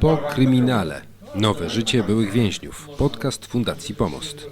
Po kryminale. Nowe życie byłych więźniów. Podcast Fundacji Pomost.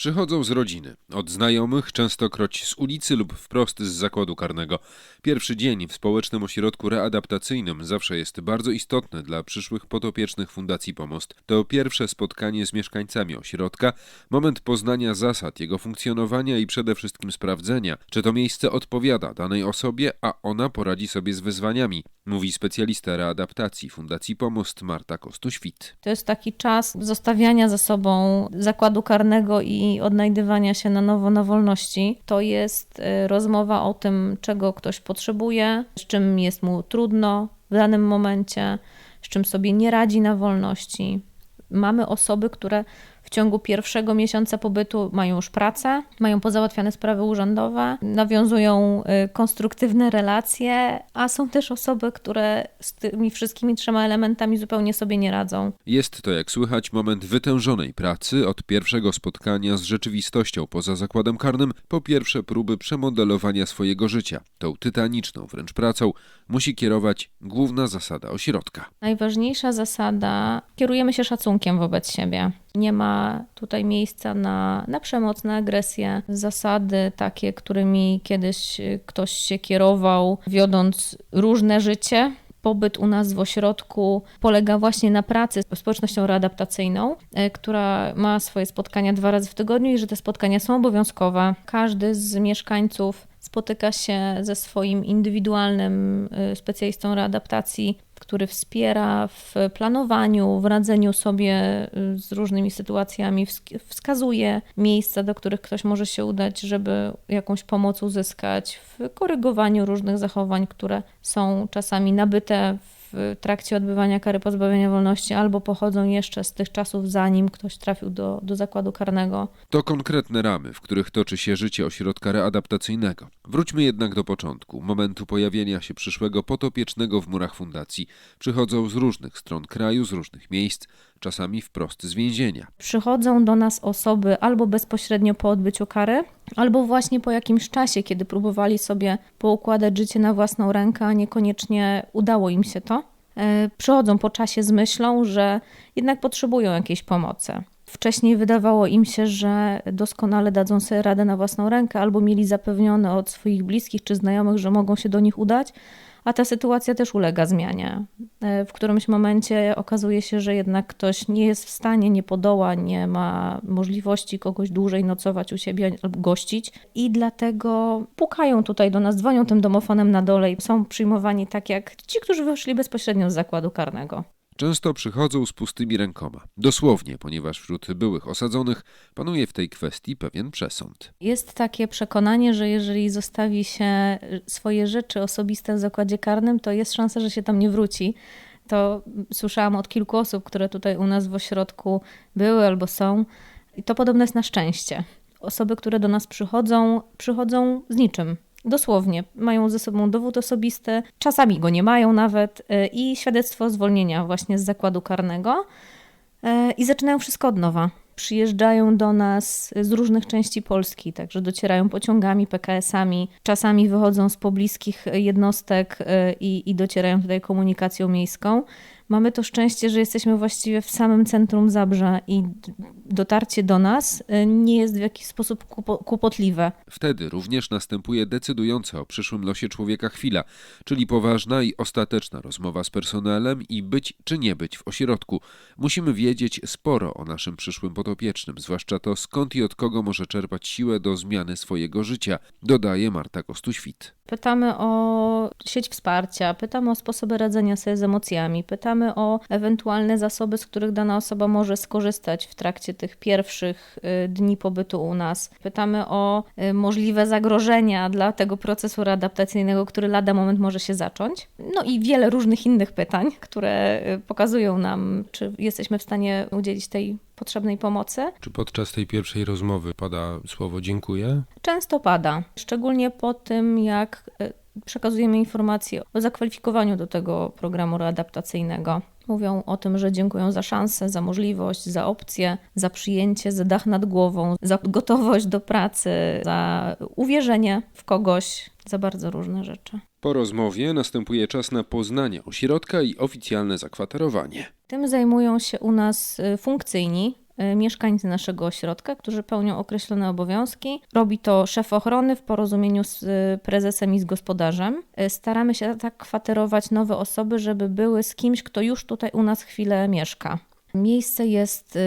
Przychodzą z rodziny, od znajomych, częstokroć z ulicy lub wprost z zakładu karnego. Pierwszy dzień w społecznym ośrodku readaptacyjnym zawsze jest bardzo istotny dla przyszłych podopiecznych Fundacji Pomost. To pierwsze spotkanie z mieszkańcami ośrodka, moment poznania zasad jego funkcjonowania i przede wszystkim sprawdzenia, czy to miejsce odpowiada danej osobie, a ona poradzi sobie z wyzwaniami, mówi specjalista readaptacji Fundacji Pomost Marta Kostuś-Wit. To jest taki czas zostawiania za sobą zakładu karnego i odnajdywania się na nowo na wolności. To jest y, rozmowa o tym, czego ktoś potrzebuje, z czym jest mu trudno w danym momencie, z czym sobie nie radzi na wolności. Mamy osoby, które w ciągu pierwszego miesiąca pobytu mają już pracę, mają pozałatwiane sprawy urzędowe, nawiązują y, konstruktywne relacje, a są też osoby, które z tymi wszystkimi trzema elementami zupełnie sobie nie radzą. Jest to, jak słychać, moment wytężonej pracy od pierwszego spotkania z rzeczywistością poza zakładem karnym, po pierwsze próby przemodelowania swojego życia. Tą tytaniczną wręcz pracą musi kierować główna zasada ośrodka. Najważniejsza zasada: kierujemy się szacunkiem wobec siebie. Nie ma tutaj miejsca na, na przemoc, na agresję. Zasady takie, którymi kiedyś ktoś się kierował, wiodąc różne życie. Pobyt u nas w ośrodku polega właśnie na pracy z społecznością readaptacyjną, y, która ma swoje spotkania dwa razy w tygodniu i że te spotkania są obowiązkowe. Każdy z mieszkańców spotyka się ze swoim indywidualnym y, specjalistą readaptacji, który wspiera w planowaniu, w radzeniu sobie y, z różnymi sytuacjami, wsk- wskazuje miejsca, do których ktoś może się udać, żeby jakąś pomoc uzyskać, w korygowaniu różnych zachowań, które są czasami nabyte w trakcie odbywania kary pozbawienia wolności albo pochodzą jeszcze z tych czasów, zanim ktoś trafił do, do zakładu karnego. To konkretne ramy, w których toczy się życie ośrodka readaptacyjnego. Wróćmy jednak do początku, momentu pojawienia się przyszłego potopiecznego w murach fundacji. Przychodzą z różnych stron kraju, z różnych miejsc, czasami wprost z więzienia. Przychodzą do nas osoby albo bezpośrednio po odbyciu kary, albo właśnie po jakimś czasie, kiedy próbowali sobie poukładać życie na własną rękę, a niekoniecznie udało im się to. E, Przychodzą po czasie z myślą, że jednak potrzebują jakiejś pomocy. Wcześniej wydawało im się, że doskonale dadzą sobie radę na własną rękę, albo mieli zapewnione od swoich bliskich czy znajomych, że mogą się do nich udać, a ta sytuacja też ulega zmianie. E, W którymś momencie okazuje się, że jednak ktoś nie jest w stanie, nie podoła, nie ma możliwości kogoś dłużej nocować u siebie albo gościć i dlatego pukają tutaj do nas, dzwonią tym domofonem na dole i są przyjmowani tak jak ci, którzy wyszli bezpośrednio z zakładu karnego. Często przychodzą z pustymi rękoma. Dosłownie, ponieważ wśród byłych osadzonych panuje w tej kwestii pewien przesąd. Jest takie przekonanie, że jeżeli zostawi się swoje rzeczy osobiste w zakładzie karnym, to jest szansa, że się tam nie wróci. To słyszałam od kilku osób, które tutaj u nas w ośrodku były albo są. I to podobne jest na szczęście. Osoby, które do nas przychodzą, przychodzą z niczym. Dosłownie. Mają ze sobą dowód osobisty, czasami go nie mają nawet, y, i świadectwo zwolnienia właśnie z zakładu karnego. E, i zaczynają wszystko od nowa. Przyjeżdżają do nas z różnych części Polski, także docierają pociągami, PKS-ami, czasami wychodzą z pobliskich jednostek e, i, i docierają tutaj komunikacją miejską. Mamy to szczęście, że jesteśmy właściwie w samym centrum Zabrza i dotarcie do nas e, nie jest w jakiś sposób kłopotliwe. Wtedy również następuje decydująca o przyszłym losie człowieka chwila, czyli poważna i ostateczna rozmowa z personelem i być czy nie być w ośrodku. Musimy wiedzieć sporo o naszym przyszłym podopiecznym, zwłaszcza to skąd i od kogo może czerpać siłę do zmiany swojego życia, dodaje Marta Kostuś-Wit. Pytamy o sieć wsparcia, pytamy o sposoby radzenia sobie z emocjami, pytamy o ewentualne zasoby, z których dana osoba może skorzystać w trakcie tych pierwszych y, dni pobytu u nas. Pytamy o y, możliwe zagrożenia dla tego procesu readaptacyjnego, który lada moment może się zacząć. No i wiele różnych innych pytań, które y, pokazują nam, czy jesteśmy w stanie udzielić tej potrzebnej pomocy. Czy podczas tej pierwszej rozmowy pada słowo dziękuję? Często pada, szczególnie po tym, jak przekazujemy informacje o zakwalifikowaniu do tego programu readaptacyjnego. Mówią o tym, że dziękują za szansę, za możliwość, za opcję, za przyjęcie, za dach nad głową, za gotowość do pracy, za uwierzenie w kogoś, za bardzo różne rzeczy. Po rozmowie następuje czas na poznanie ośrodka i oficjalne zakwaterowanie. Tym zajmują się u nas y, funkcyjni, mieszkańcy naszego ośrodka, którzy pełnią określone obowiązki. Robi to szef ochrony w porozumieniu z y, prezesem i z gospodarzem. Y, Staramy się tak kwaterować nowe osoby, żeby były z kimś, kto już tutaj u nas chwilę mieszka. Miejsce jest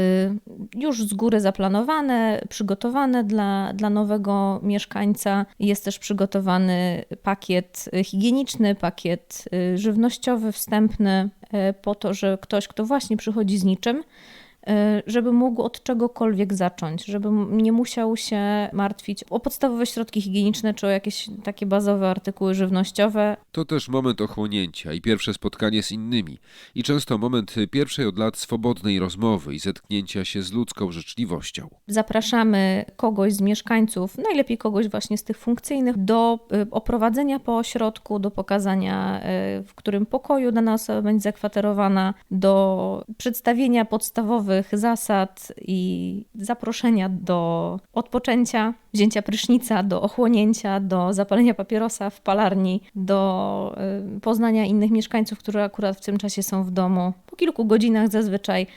już z góry zaplanowane, przygotowane dla, dla nowego mieszkańca. Jest też przygotowany pakiet higieniczny, pakiet żywnościowy, wstępny, po to, że ktoś, kto właśnie przychodzi z niczym, żeby mógł od czegokolwiek zacząć, żeby nie musiał się martwić o podstawowe środki higieniczne czy o jakieś takie bazowe artykuły żywnościowe. To też moment ochłonięcia i pierwsze spotkanie z innymi, i często moment pierwszej od lat swobodnej rozmowy i zetknięcia się z ludzką życzliwością. Zapraszamy kogoś z mieszkańców, najlepiej kogoś właśnie z tych funkcyjnych, do y, oprowadzenia po ośrodku, do pokazania, y, w którym pokoju dana osoba będzie zakwaterowana, do przedstawienia podstawowych zasad i zaproszenia do odpoczęcia, wzięcia prysznica, do ochłonięcia, do zapalenia papierosa w palarni, do y, poznania innych mieszkańców, którzy akurat w tym czasie są w domu. Po kilku godzinach zazwyczaj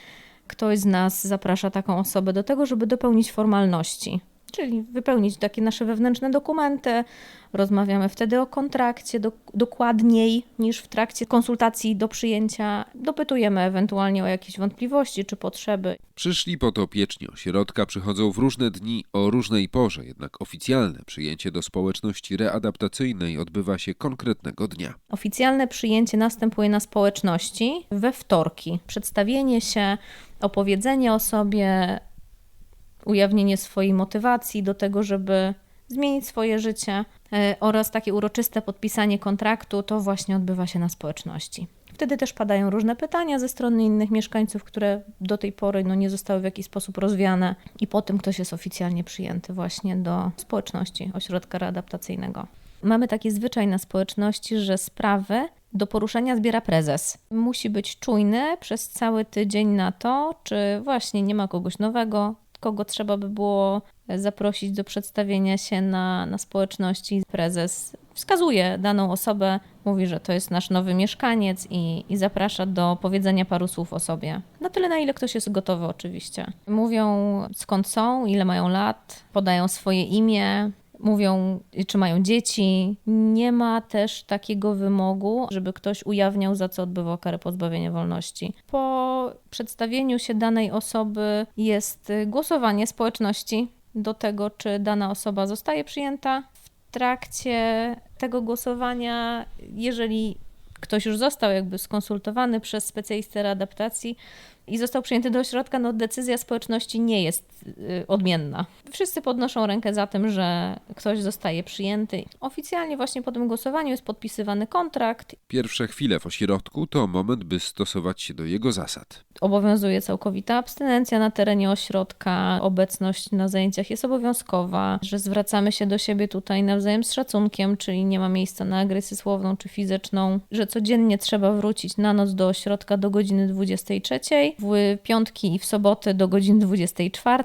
ktoś z nas zaprasza taką osobę do tego, żeby dopełnić formalności. Czyli wypełnić takie nasze wewnętrzne dokumenty. Rozmawiamy wtedy o kontrakcie do, dokładniej niż w trakcie konsultacji do przyjęcia. Dopytujemy ewentualnie o jakieś wątpliwości czy potrzeby. Przyszli potopieczni ośrodka przychodzą w różne dni o różnej porze, jednak oficjalne przyjęcie do społeczności readaptacyjnej odbywa się konkretnego dnia. Oficjalne przyjęcie następuje na społeczności we wtorki. Przedstawienie się, opowiedzenie o sobie, ujawnienie swojej motywacji do tego, żeby zmienić swoje życie e, oraz takie uroczyste podpisanie kontraktu, to właśnie odbywa się na społeczności. Wtedy też padają różne pytania ze strony innych mieszkańców, które do tej pory no, nie zostały w jakiś sposób rozwiane, i po tym ktoś jest oficjalnie przyjęty właśnie do społeczności ośrodka readaptacyjnego. Mamy taki zwyczaj na społeczności, że sprawy do poruszenia zbiera prezes. Musi być czujny przez cały tydzień na to, czy właśnie nie ma kogoś nowego, kogo trzeba by było zaprosić do przedstawienia się na, na społeczności. Prezes wskazuje daną osobę, mówi, że to jest nasz nowy mieszkaniec i, i zaprasza do powiedzenia paru słów o sobie. Na tyle, na ile ktoś jest gotowy, oczywiście. Mówią skąd są, ile mają lat, podają swoje imię, mówią, czy mają dzieci. Nie ma też takiego wymogu, żeby ktoś ujawniał, za co odbywał karę pozbawienia wolności. Po przedstawieniu się danej osoby jest y, głosowanie społeczności do tego, czy dana osoba zostaje przyjęta. W trakcie tego głosowania, jeżeli ktoś już został jakby skonsultowany przez specjalistę readaptacji i został przyjęty do ośrodka, no decyzja społeczności nie jest y, odmienna. Wszyscy podnoszą rękę za tym, że ktoś zostaje przyjęty. Oficjalnie właśnie po tym głosowaniu jest podpisywany kontrakt. Pierwsze chwile w ośrodku to moment, by stosować się do jego zasad. Obowiązuje całkowita abstynencja na terenie ośrodka, obecność na zajęciach jest obowiązkowa, że zwracamy się do siebie tutaj nawzajem z szacunkiem, czyli nie ma miejsca na agresję słowną czy fizyczną, że codziennie trzeba wrócić na noc do ośrodka do godziny 23, w piątki i w soboty do godziny 24.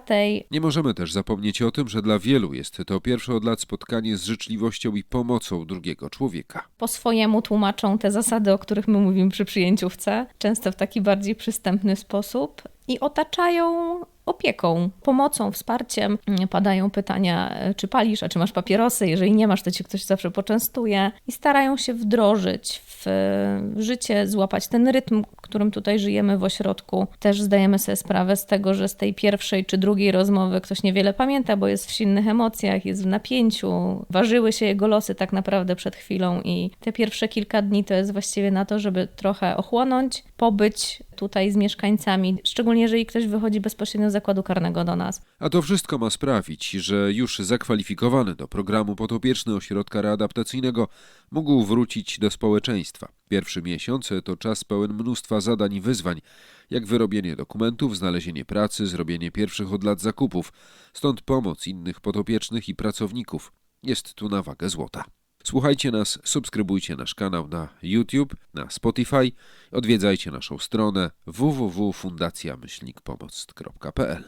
Nie możemy też zapomnieć o tym, że dla wielu jest to pierwsze od lat spotkanie z życzliwością i pomocą drugiego człowieka. Po swojemu tłumaczą te zasady, o których my mówimy przy przyjęciówce, często w taki bardziej przystępny sposób i otaczają opieką, pomocą, wsparciem. Padają pytania, czy palisz, a czy masz papierosy. Jeżeli nie masz, to cię ktoś zawsze poczęstuje. I starają się wdrożyć w życie, złapać ten rytm, którym tutaj żyjemy w ośrodku. Też zdajemy sobie sprawę z tego, że z tej pierwszej czy drugiej rozmowy ktoś niewiele pamięta, bo jest w silnych emocjach, jest w napięciu. Ważyły się jego losy tak naprawdę przed chwilą i te pierwsze kilka dni to jest właściwie na to, żeby trochę ochłonąć, pobyć tutaj z mieszkańcami, szczególnie jeżeli ktoś wychodzi bezpośrednio z zakładu karnego do nas. A to wszystko ma sprawić, że już zakwalifikowany do programu potopieczny ośrodka readaptacyjnego mógł wrócić do społeczeństwa. Pierwszy miesiąc to czas pełen mnóstwa zadań i wyzwań, jak wyrobienie dokumentów, znalezienie pracy, zrobienie pierwszych od lat zakupów, stąd pomoc innych potopiecznych i pracowników. Jest tu na wagę złota. Słuchajcie nas, subskrybujcie nasz kanał na YouTube, na Spotify, odwiedzajcie naszą stronę www.fundacjamyślnikpomoc.pl